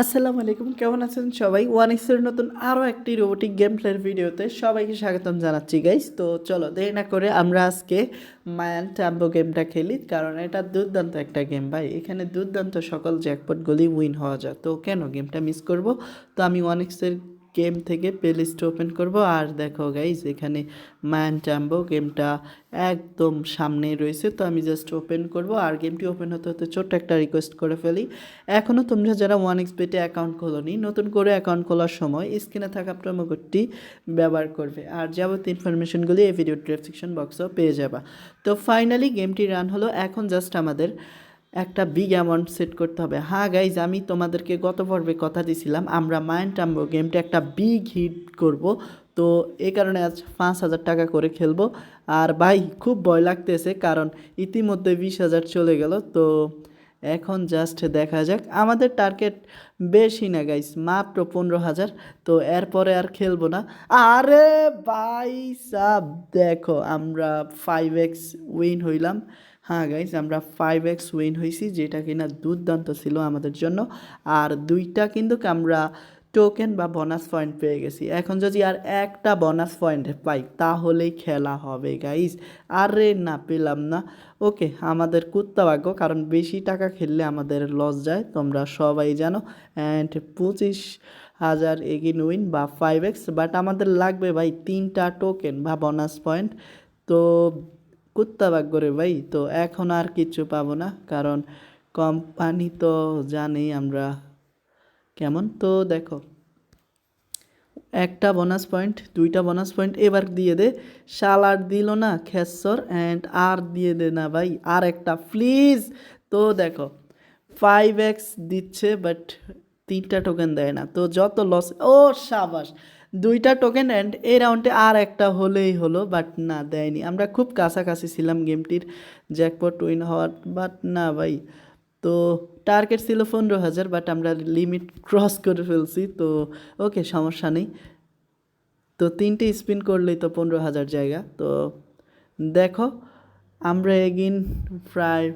আসসালামু আলাইকুম, কেমন আছেন সবাই? ওয়ান এক্সের নতুন আরও একটি রোবোটিক গেম প্লের ভিডিওতে সবাইকে স্বাগতম জানাচ্ছি গাইস তো চলো, দেরি না করে আমরা আজকে মায়ান ট্যাম্বো গেমটা খেলি, কারণ এটা দুর্দান্ত একটা গেম ভাই। এখানে দুর্দান্ত সকল জ্যাকপটগুলি উইন হওয়া যায়। তো কেন গেমটা মিস করব? তো আমি ওয়ান এক্সের গেম থেকে প্লে লিস্ট ওপেন করব। আর দেখো গাইজ এখানে ম্যান ট্যাম্বো গেমটা একদম সামনে রয়েছে, তো আমি জাস্ট ওপেন করব। আর গেমটি ওপেন হতে হতে ছোট্ট একটা রিকোয়েস্ট করে ফেলি। এখনও তোমরা যারা ওয়ান এক্স পেটে অ্যাকাউন্ট খোলোনি, নতুন করে অ্যাকাউন্ট খোলার সময় স্ক্রিনে থাকা প্রোমো কোডটি ব্যবহার করবে। আর যাবতীয় ইনফরমেশনগুলি এই ভিডিও ডেসক্রিপশন বক্সেও পেয়ে যাবা। তো ফাইনালি গেমটি রান হলো, এখন জাস্ট আমাদের একটা বিগ অ্যামাউন্ট সেট করতে হবে। হ্যাঁ গাইজ আমি তোমাদেরকে গত পর্বে কথা দিয়েছিলাম আমরা মাইন্ড টাম্বো গেমটা একটা বিগ হিট করব। তো এই কারণে আজ পাঁচ হাজার টাকা করে খেলব। আর ভাই, খুব ভয় লাগতেছে, কারণ ইতিমধ্যে বিশ হাজার চলে গেল। তো এখন জাস্ট দেখা যাক। আমাদের টার্গেট বেশি না গাইস মাত্র পনেরো হাজার। তো এরপরে আর খেলব না। আরে ভাই, সাব, দেখো, আমরা ফাইভ এক্স উইন হইলাম। হ্যাঁ গাইজ আমরা ফাইভ এক্স উইন হয়েছি, যেটা কিনা দুর্দান্ত ছিল আমাদের জন্য। আর দুইটা কিন্তু আমরা টোকেন বা বোনাস পয়েন্ট পেয়ে গেছি। এখন যদি আর একটা বোনাস পয়েন্ট পাই, তাহলেই খেলা হবে গাইজ আরে না, পেলাম না। ওকে আমাদের কুত্তা ভাগ্য, কারণ বেশি টাকা খেললে আমাদের লস যায়, তোমরা সবাই জানো। অ্যান্ড পঁচিশ হাজার এগিন উইন বা ফাইভ এক্স বাট আমাদের লাগবে ভাই তিনটা টোকেন বা বোনাস পয়েন্ট তো কুত্তা ভাগ্য রে ভাই, তো এখন আর কিছু পাবো না, কারণ কোম্পানি তো জানি আমরা কেমন। তো দেখো, একটা বোনাস পয়েন্ট দুইটা বোনাস পয়েন্ট এবার দিয়ে দে। শাল আর দিল না খেসর অ্যান্ড আর দিয়ে দে না ভাই, আর একটা প্লিজ তো দেখো ফাইভ এক্স দিচ্ছে বাট তিনটা টোকেন দেয় না, তো যত লস ও সাবাস। দুইটা টোকেন অ্যান্ড এই রাউন্ডে আর একটা হলেই হলো বাট না, দেয়নি। আমরা খুব কাছাকাছি ছিলাম গেমটির জ্যাকপট উইন হওয়ার বাট না ভাই। তো টার্গেট ছিল পনেরো হাজার বাট আমরা লিমিট ক্রস করে ফেলছি, তো ওকে সমস্যা নেই। তো তিনটে স্পিন করলেই তো পনেরো হাজার জায়গা। তো দেখো, আমরা এগিন প্রায়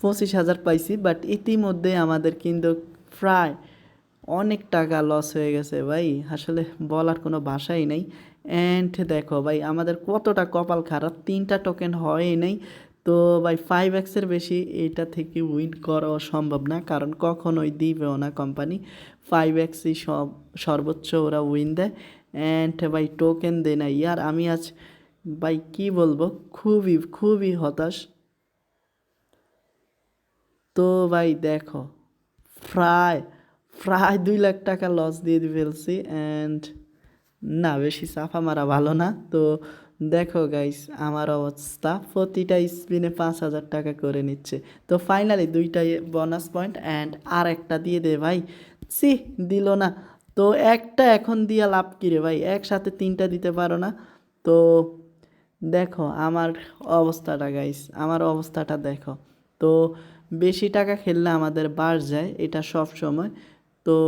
পঁচিশ হাজার পাইছি বাট ইতিমধ্যে আমাদের কিন্তু প্রায় অনেক টাকা লস হয়ে গেছে ভাই। আসলে বলার কোনো ভাষাই নেই। অ্যান্ড দেখো ভাই, আমাদের কতটা কপাল খারাপ, তিনটা টোকেন হয়ই নেই। তো ভাই ফাইভ এক্সের বেশি এটা থেকে উইন করাও সম্ভব না, কারণ কখনোই দিবেও না কোম্পানি ফাইভ এক্সই সব, সর্বোচ্চ ওরা উইন দেয়। অ্যান্ড ভাই টোকেন দেয় না ইয়ার আমি আজ, ভাই, কি বলব? খুবই খুবই হতাশ। তো ভাই, দেখো, প্রায় প্রায় দুই লাখ টাকা লস দিয়ে ফেলছি অ্যান্ড না, বেশি চাফা মারা ভালো না। তো দেখো গাইস আমার অবস্থা, প্রতিটা স্পিনে পাঁচ হাজার টাকা করে নিচ্ছে। তো ফাইনালি দুইটাই বোনাস পয়েন্ট অ্যান্ড আর একটা দিয়ে দে ভাই। সি দিল না। তো একটা এখন দিয়া লাভ কী রে ভাই? একসাথে তিনটা দিতে পারো না। তো দেখো, আমার অবস্থাটা গাইস আমার অবস্থাটা দেখো। তো বেশি টাকা খেললে আমাদের বার যায়, এটা সব সময়। তো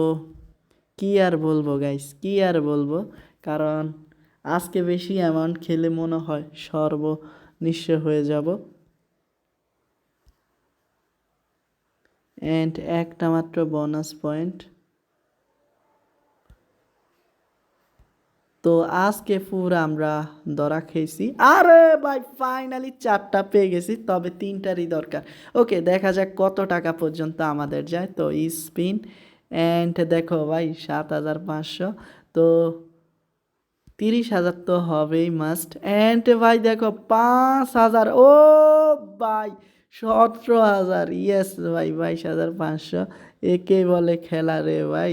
কি আর বলব গাইস কি আর বলব? কারণ আজকে বেশি অ্যামাউন্ট খেলে মনে হয় সর্বনিঃস্ব হয়ে যাব। অ্যান্ড একটা মাত্র বোনাস পয়েন্ট তো আজকে পুরো আমরা ধরা খেয়েছি। আরে ভাই ফাইনালি চারটা পেয়ে গেছি, তবে তিনটারই দরকার। ওকে দেখা যাক কত টাকা পর্যন্ত আমাদের যায়। তো স্পিন অ্যান্ড দেখো ভাই, সাত হাজার পাঁচশো। তো তিরিশ হাজার তো হবেই মাস্ট অ্যান্ড ভাই দেখো, পাঁচ হাজার, ও ভাই, সতেরো হাজার। ইয়েস ভাই, বাইশ হাজার পাঁচশো। একে বলে খেলা রে ভাই।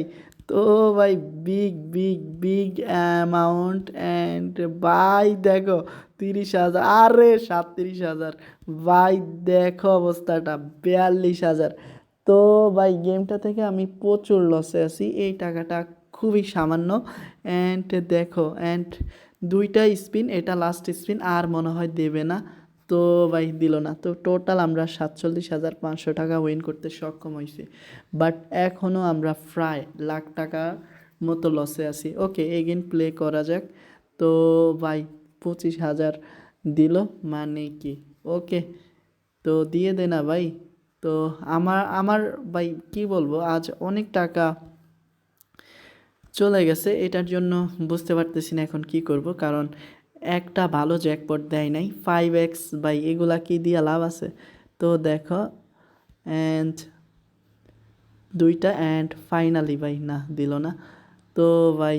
তো ভাই big big big amount and ভাই দেখো, তিরিশ হাজার, আরে সাতত্রিশ হাজার। ভাই দেখো অবস্থাটা, বিয়াল্লিশ হাজার। তো ভাই গেমটা থেকে আমি প্রচুর লসে আছি। এই টাকাটা খুবই সামান্য। অ্যান্ড দেখো অ্যান্ড দুইটা স্পিন এটা লাস্ট স্পিন আর মনে হয় দেবে না। তো ভাই, দিল না। তো টোটাল আমরা সাতচল্লিশ হাজার পাঁচশো টাকা উইন করতে সক্ষম হয়েছি। বাট এখনও আমরা প্রায় লাখ টাকার মতো লসে আছি। ওকে এগেন প্লে করা যাক। তো ভাই, পঁচিশ হাজার দিল মানে কি? ওকে তো দিয়ে দে না ভাই। তো আমার আমার ভাই, কি বলব, আজ অনেক টাকা চলে গেছে, এটার জন্য বুঝতে পারতেছি না এখন কি করব, কারণ একটা ভালো জ্যাকপট দেয় নাই ফাইভ এক্স বাই এগুলা কি দিয়া লাভ আছে? তো দেখো অ্যান্ড দুইটা অ্যান্ড ফাইনালি ভাই, না, দিল না। তো ভাই,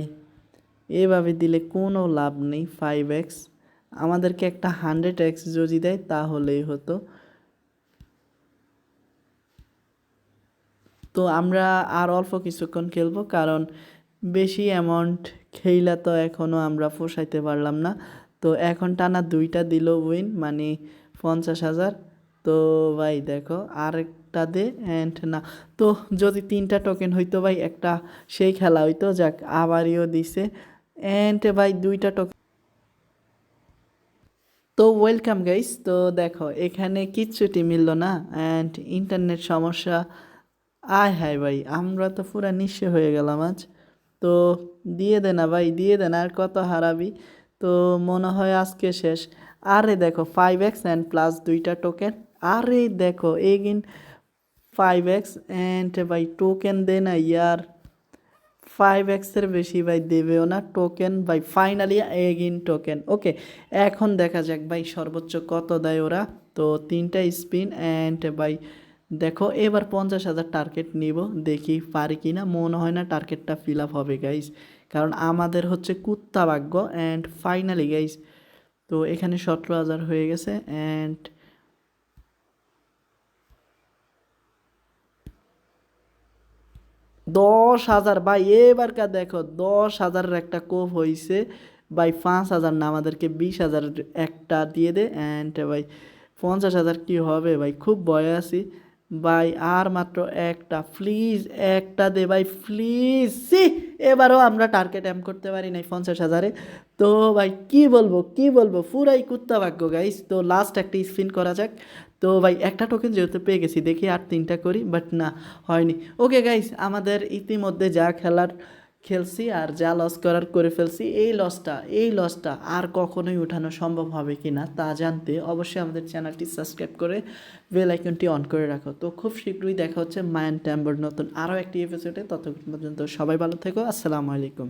এভাবে দিলে কোনো লাভ নেই ফাইভ এক্স আমাদেরকে একটা হান্ড্রেড এক্স যদি দেয়, তাহলেই হতো। তো আমরা আর অল্প কিছুক্ষণ খেলব, কারণ বেশি অ্যামাউন্ট খেইলা তো এখনও আমরা পোষাইতে পারলাম না। তো এখন টানা দুইটা দিল উইন মানে পঞ্চাশ হাজার। তো ভাই দেখো, আরেকটা দে অ্যান্ড না। তো যদি তিনটা টোকেন হইতো ভাই, একটা সেই খেলা হইতো, যাক আবারও দিছে। অ্যান্ড ভাই দুইটা টোকেন তো ওয়েলকাম গাইস তো দেখো, এখানে কিচ্ছুটি মিললো না। অ্যান্ড ইন্টারনেট সমস্যা আয় হায় ভাই, আমরা তো পুরা নিঃস্ব হয়ে গেলাম আজ। তো দিয়ে দে না ভাই, দিয়ে দে না, আর কত হারাবি। তো মনে হয় আজকে শেষ। আরে দেখো ফাইভ এক্স অ্যান্ড প্লাস দুইটা টোকেন আরে দেখো এগিন ফাইভ এক্স অ্যান্ড ভাই টোকেন দে না ইয়ার। ফাইভ এক্সের বেশি ভাই, দেবেও না টোকেন ভাই ফাইনালি এগিন টোকেন ওকে এখন দেখা যাক ভাই, সর্বোচ্চ কত দেয় ওরা। তো তিনটা স্পিন অ্যান্ড ভাই দেখো, এবার পঞ্চাশ হাজার টার্গেট নিব, দেখি পারি কি না মনে হয় না টার্গেটটা ফিল আপ হবে গাইস কারণ আমাদের হচ্ছে কুত্তা ভাগ্য। অ্যান্ড ফাইনালি গাইস তো এখানে সতেরো হাজার হয়ে গেছে। অ্যান্ড দশ হাজার, ভাই এবারকার দেখো, দশ হাজারের একটা কোপ হয়েছে ভাই, পাঁচ হাজার না, আমাদেরকে বিশ হাজার একটা দিয়ে দে। অ্যান্ড ভাই, পঞ্চাশ হাজার কী হবে, ভাই? খুব ভয়ে আছি। ভাই, আর মাত্র একটা। প্লিজ একটা দে ভাই প্লিজ সি এবারও আমরা টার্গেট অ্যাম করতে পারি নাই পঞ্চাশ হাজারে। তো ভাই, কি বলব কি বলব? পুরাই কুত্তা ভাগ্য গাইস তো লাস্ট একটা স্পিন করা যাক। তো ভাই, একটা টোকেন যেহেতু পেয়ে গেছি, দেখি আর তিনটা করি বাট না, হয়নি। ওকে গাইস আমাদের ইতিমধ্যে যা খেলার খেলছি আর যা লস করার করে ফেলছি, এই লসটা এই লসটা আর কখনোই উঠানো সম্ভব হবে কি না তা জানতে অবশ্যই আমাদের চ্যানেলটি সাবস্ক্রাইব করে বেল আইকনটি অন করে রাখো। তো খুব শীঘ্রই দেখা হচ্ছে মায়ান ট্যাম্বর নতুন আরও একটি এপিসোডে ততক্ষণ পর্যন্ত সবাই ভালো থেকো। আসসালামু আলাইকুম।